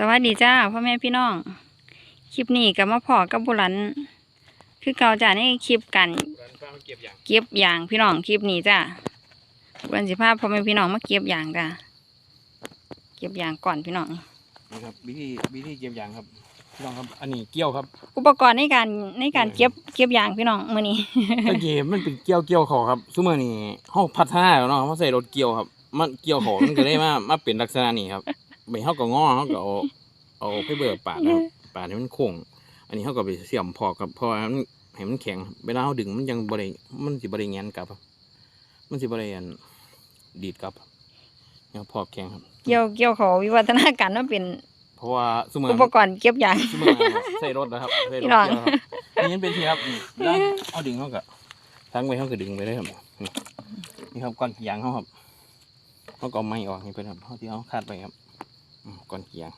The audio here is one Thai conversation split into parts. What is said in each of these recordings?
สวัสดีจ้าพ่อแม่พี่น้อง คลิปนี้กับมาพอกับบุรัน คือเก่าจ้าในคลิปกันร้านป้ามาเก็บอย่างเก็บยางพี่น้องคลิปนี้จ้าบุรันสิพาพ่อแม่พี่น้องมาเก็บยางจ้าเก็บยางก่อนพี่น้องนี่ครับวิธีวิธีเก็บอย่างครับพี่น้องครับอันนี้เกี่ยวครับ อุปกรณ์ในการในการเก็บเก็บยางพี่น้องมื้อนี้ตะกี้มันเป็นเกี่ยวเกี่ยวเขาครับซุมื่อนี้เฮาพัฒนาแล้วเนาะเฮาใส่รถเกี่ยวครับ มันเกี่ยวเขามันก็ได้มามาเป็นลักษณะนี้ครับ ใบเฮาก็งอเฮาก็เอาเอาไปเบิกปาดนะครับปาดให้มันโค้งอันนี้เฮาก็ไปเสียมพอกครับเพราะว่ามันให้มันแข็งครับเวลาเฮาดึงมันยังบ่ได้มันสิบ่ได้แงนกลับครับมันสิบ่ได้อันดีดกลับครับเนี่ยพอกแข็งครับ เกี่ยวเกี่ยวเขาวิวัฒนาการมาเป็นเพราะว่าซุมื่ออุปกรณ์เก็บยางซุมื่อนะครับใส่รถนะครับใส่รถพี่น้องเกี่ยวครับนี่เป็นที่ครับนี่แล้วเอาดึงเฮาก็ทั้งไว้เฮาก็ดึงไปเลยครับนี่นี่ครับก้อนขี้ยางเฮาครับเฮาก็เอาไม้ออกนี่เพิ่นครับเฮาที่เฮาคาดไปครับอืม ก้อนขี้ยาง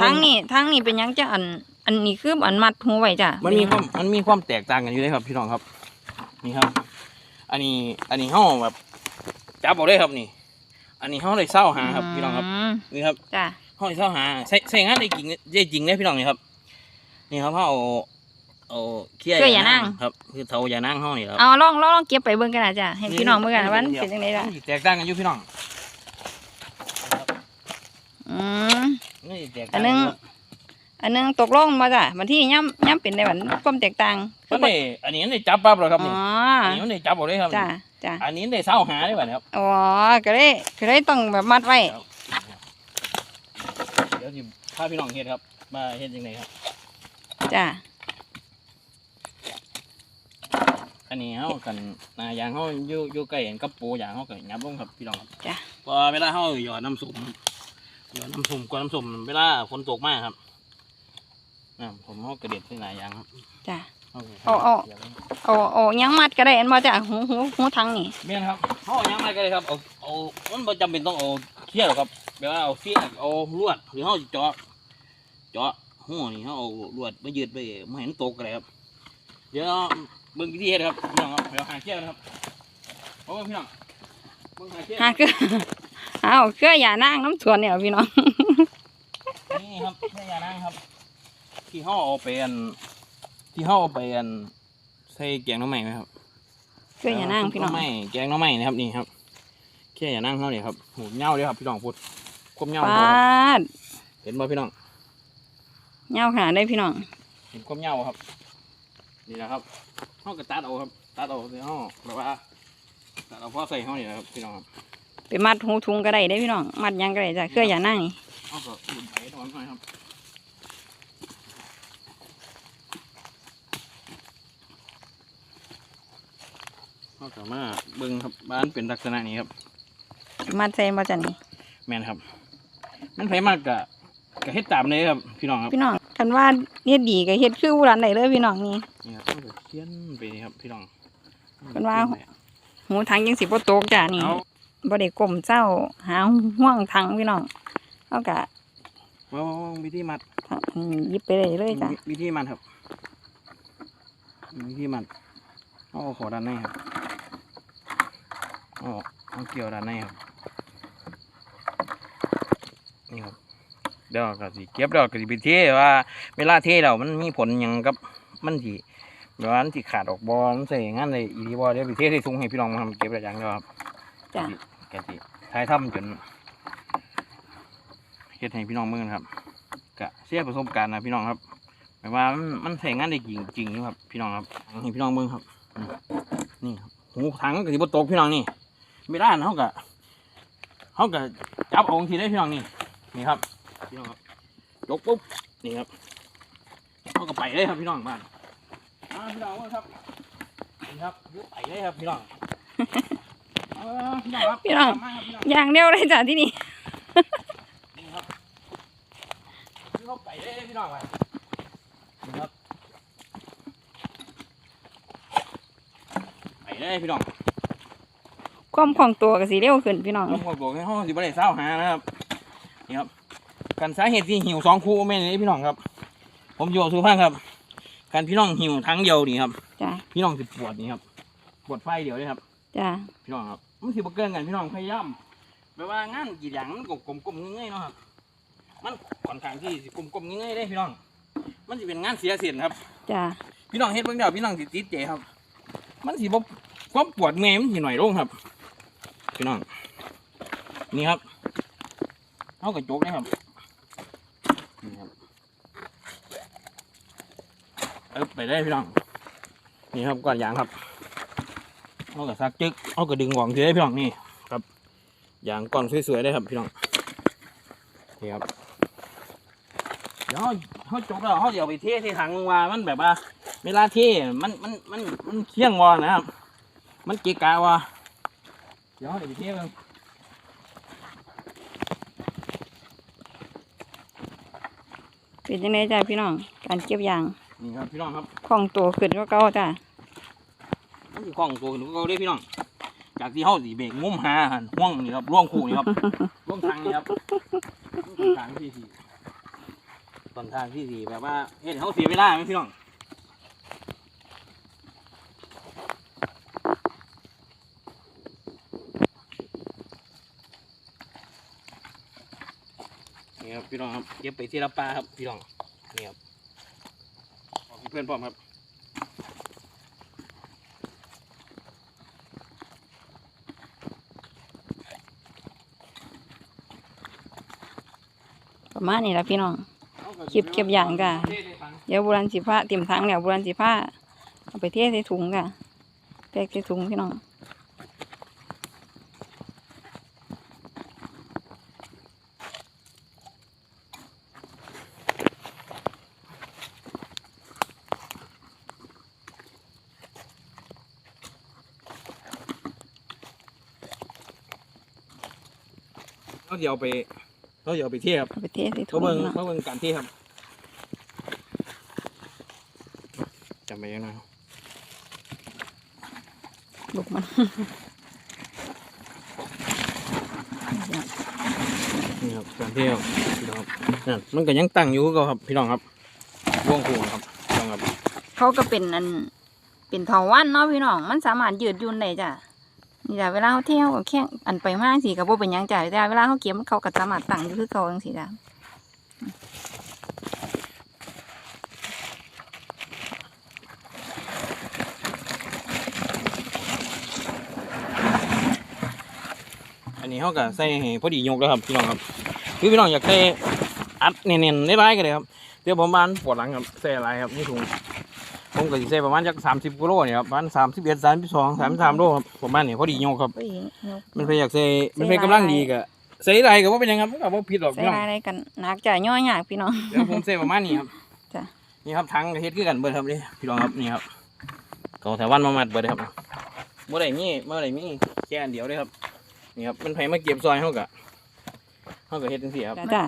ทั้งนี้ทั้งนี้เป็นหยังจ้าอัน อันนี้คืออันมัดหูไว้จ้ะมันมีความมันมีความแตกต่างกันอยู่เลยครับ พี่น้องครับ นี่ครับ อันนี้อันนี้เฮาแบบจับเอาได้ครับนี่ อันนี้เฮาได้เศร้าหาครับ พี่น้องครับมนี่ครับจ้ะเฮาได้เศร้าหาใส่ใส่งานได้จริงได้จริงได้พี่น้องนี่ครับ นี่ครับเฮาเอาเอาเขี้ยครับ คือเทายานั่งเฮานี่ครับเอาลองลองลองเก็บไปเบิ่งกันนะจ้ะให้พี่น้องเบิ่งกันนะว่ามันเป็นจังไดล่ะแตกต่างกันอยู่พี่น้อง อืมนี่แตกอัต่างนนึกังนครับอันนึงตกลงมาจ้ะบัดที่ย่ำย่ำเป็นได้บัดความแตกต่างมันได้อันนี้มันได้จับปั๊บเลยครับอ๋นี่ออันนี้มันได้จับเอาเลยครับจ้ะจ้ะอันนี้ได้เศร้าหาได้แบบครับอ๋อก็เลยก็เลยต้องแบบมัดไว้เดี๋ยวสิพาพี่น้องเฮ็ดครับ มาเฮ็ดยังไงครับจ้ะอันนี้เฮากันนายางเฮาอยู่อยู่ใกล้กันกับปูยางเฮาก็ยับลงครับพี่น้องครับจ้ะพอเวลาเฮาหยอดน้ำส้ม หยอดน้ำส้มกวนน้ำส้มเวลาฝนตกมากครับน้ำผมเฮากระเด็ดใส่นายางครับจ้ะเฮาก็เอาเอา เอาเอายังมัดก็ได้อันบ่จ้ะหูหูหูทั้งนี่แม่นครับเฮาเอาหยังมาก็ได้ครับเอาเอามันบ่จำเป็นต้องเอาเขี้ยวหรอกครับแบบว่าเอาเสียกเอาลวดหรือเฮาสิเจาะเจาะหูนี่เฮาเอาลวดมายืดไปบ่ให้มันตกก็ได้ครับ เดี๋ยวเบิ่งวิธีเฮ็ดครับพี่น้องครับเดี๋ยวหาเขี้ยวนะครับเอาเบิ่งพี่น้องเบิ่งหาเขี้ยวหาคือ เอาเครืออย่านางน้ำสวนเนี่ยพี่น้อง นี่ครับแม่ยานั่งครับ ที่ห่อเอาไปอันที่ห่อเอาไปอันใส่แกงหน้องใหม่ไหมครับเครืออย่านางพี่น้องหไม่แกงหน้องใหม่นะครับนี่ครับแค่ยานั่งเขาเนี่ยครับหูเงาเลยครับพี่น้องพูดควบเงาปบ่ครับาดเห็นบ่พี่น้อง เงาขนาดได้พี่น้อง เห็นควบเงาบ่ครับ นี่นะครับห่อกระตัดเอาครับ ตัดเอาในห่อแบบว่าตัดเอาพ่อใส่ห่อนี่นะครับพี่น้องครับ ไปมัดหูทุงก็ได้ได้พี่น้อง มัดหยังก็ได้จ้ะเครืออย่านางนี่เอาก็อุ่นไปถอนหน่อยครับเขาสามารถเบิ่งครับบ้านเป็นลักษณะนี้ครับ มัดใส่บ่จ้ะนี่ แม่นครับ มันไผมากกะกะเฮ็ดตามเลยครับพี่น้องครับพี่น้องคันว่าเฮ็ดดีก็เฮ็ดคืออุรันได้เลยพี่น้องนี่นี่ครับต้องเขียนไปนี่ครับพี่น้องเป็นว่าหูทั้งยังสิบ่ตกจ้ะนี่เอา บ่ได้ก้มเจ้าหาห่วงทั้งพี่น้องเอากะว่าว่าว่าวิธีมัดอืมหยิบไปเลยเลยจ้ะวิวิธีมัดครับวิธีมัดเอาเอาขอด้านในครับเอาเอาเกี่ยวด้านในครับนี่ครับเดี๋ยวก็สิเก็บแล้วก็สิไปเทว่า เวลาเทแล้วมันมีผลหยังกับมันสิแบบว่ามันสิขาดออกบอมันใส่งานเลยอีดีบอเดี๋ยวไปเทใส่ถุงให้พี่น้องมาทำเก็บได้ยังเดียวครับจ้ะ แกสิท้ายทำจนเฮ็ดให้พี่น้องเมืองครับกะเสียประสบการณ์นะพี่น้องครับหมายว่ามันมันใช้งานได้จริงจริงครับ พี่น้องครับให้พี่น้องเมืองครับ นี่ครับหูถังก็สิบตกพี่น้องนี่ไม่ได้นะเขากะเขากะจับเอาทีได้พี่น้องนี่นี่ครับพี่น้องครับยกปุ๊บนี่ครับเขาก็ไปเลยครับพี่น้องบ้านพี่น้องครับนี่ครับยกไปเลยครับพี่น้อง พี่น้องครับพี่น้องมาครับพี่น้องอย่างเดียวเลยจ้ะที่นี่นี่ครับนี่เขาไปได้เลยพี่น้องไปนี่ครับไปได้เลยพี่น้องความคล่องตัวก็สิเร็วขึ้นพี่น้องต้องบอกให้ห้องสิบได้เศร้าหานะครับนี่ครับการสาเหตุที่หิวสองคู่แม่นี่พี่น้องครับ ผมอยู่กับสุภาพครับการพี่น้องหิวทั้งเดียวนี่ครับจ้ะพี่น้องสิปวดนี่ครับปวดไฟเดียวเลยครับจ้ะพี่น้องครับ มันสิบเกินกันพี่น้องพยายามแบบว่างานกี่อย่างมันกลมๆง่ายๆเนาะครับ มันค่อนข้างที่สิกลมๆง่ายๆได้พี่น้อง มันจะเป็นงานเสียเสียนครับ จ้ะพี่น้องเฮ็ดเบิ่งเดียวพี่น้องสิติดใจครับ มันสิบ่ความปวดเมื่อยมันสิหน่อยลงครับ พี่น้อง นี่ครับเอากระจกนะครับ นี่ครับ เอิบไปได้พี่น้อง นี่ครับก้อนยางครับ เอากระซักจึกเอากระดึงหว่องทีได้พี่น้องนี่ครับยางก้อนสวยๆได้ครับพี่น้องนี่ครับเดี๋ยวเขาจบแล้วเขาเดี๋ยวไปเทที่ถังว่ามันแบบว่า เวลาเทมันมันมันมันเคี่ยงวอนะครับ มันเกะกะวะเดี๋ยวเขาเดี๋ยวไปเทกันเป็นยังไงจ้ะพี่น้องการเก็บยางนี่ครับพี่น้องครับคล่องตัวขึ้นก็เก่าจ้ะ มันคือของตัวหนูก็ได้พี่น้อง จากที่เขาสีเบรกมุมหาหันห่วงนี่ครับร่วงคู่นี่ครับร่วงทางนี่ครับร่วงทางที่สี่ตอนทางที่สี่แบบว่าเห็นเขาเสียเวลาไหมพี่น้องนี่ครับพี่น้องครับเก็บไปที่ละปลาครับพี่น้องนี่ครับบอกให้เพื่อนพร้อมครับ ประมาณนี้ละพี่น้องเก็บเก็บอย่างจ้ะเดี๋ยวโบราณสิผ้าเตรียมถังแล้วโบราณสิผ้าเอาไปเทใส่ถุงค่ะแพ็กใส่ถุงพี่น้องเขาเดี๋ยวเอาไป เขาเดี๋ยวเอาไปเที่ยวครับเอาไปเทใส่ถุเขางเบิ่งพี่น้องเขาเบิ่งการเที่ยวครับจำไปยังไงครับลูกมัน นี่ครับการเที่ยวพี่น้องครับนั่นมันก็ยังตั้งอยู่ก็ครับพี่น้องครับวงคู่ครับพี่น้องครับเขาก็เป็นอัน เป็นเถาวันเนาะพี่น้อง มันสามารถยืดหยุ่นได้จ้ะ นี่จ้ะเวลาเขาเที่ยวก็แค่อันไปมากสิกับบ่เป็นยังจ้ะแต่เวลาเขาเก็บมันเขาก็สามารถตั้งอยู่คือเขาจังซี่จ้ะอันนี้เขาก็ใส่พอดียกแล้วครับพี่น้องครับคือพี่น้องอยากใส่อัดเนียนๆได้ไรก็เลยครับเดี๋ยวผมบ้านปวดหลังครับใส่อะไรครับนี่ถุง ผมก็สิใส่ประมาณจักสามสิบกิโลเนี่ยครับประมาณสามสิบเอ็ดสามสิบสองสามสามโลครับประมาณนี้พอดียกครับเอ้ยยก มันเป็นอยากใส่มันเป็นกำลังดีก็ใส่อะไรก็ว่าเป็นหยังครับมันก็บ่ผิดหรอกใส่พี่น้องอะไรกันหนักจ้ะย่อยยากพี่น้อง เดี๋ยวผมใส่ประมาณนี้ครับจ้ะ นี่ครับทั้งเฮ็ดคือกันเบิดครับนี่พี่น้องครับนี่ครับเขาแถววันมามัดเบิดเลยครับเมื่อไหร่มีเมื่อไหร่มีแค่อันเดียวเลยครับนี่ครับมันไผมาเก็บซอยเฮาก็เฮาก็เฮ็ดจังซี่ครับจ้ะจ้ะ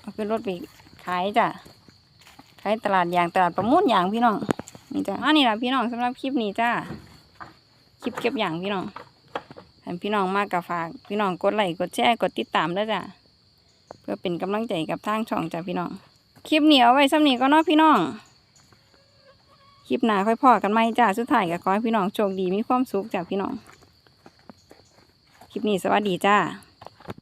เอาขึ้นรถไปขายจ้ะขายตลาดยางตลาดประมูลยางพี่น้อง นี่จ้ะอันนี้ละพี่น้องสำหรับคลิปนี้จ้าคลิปเก็บอย่างพี่น้องให้พี่น้องมากกับฝาก พี่น้องกดไลค์กดแชร์กดติดตามแล้วจ้ะเพื่อเป็นกำลังใจกับทางช่องจ้ะพี่น้อง คลิปนี้เอาไว้สำนี้ก็นาะพี่น้อง คลิปหน้าค่อยพอกันไหมจ้าสุดท้ายก็ขอให้พี่น้องโชคดีมีความสุขจ้ะพี่น้อง คลิปนี้สวัสดีจ้า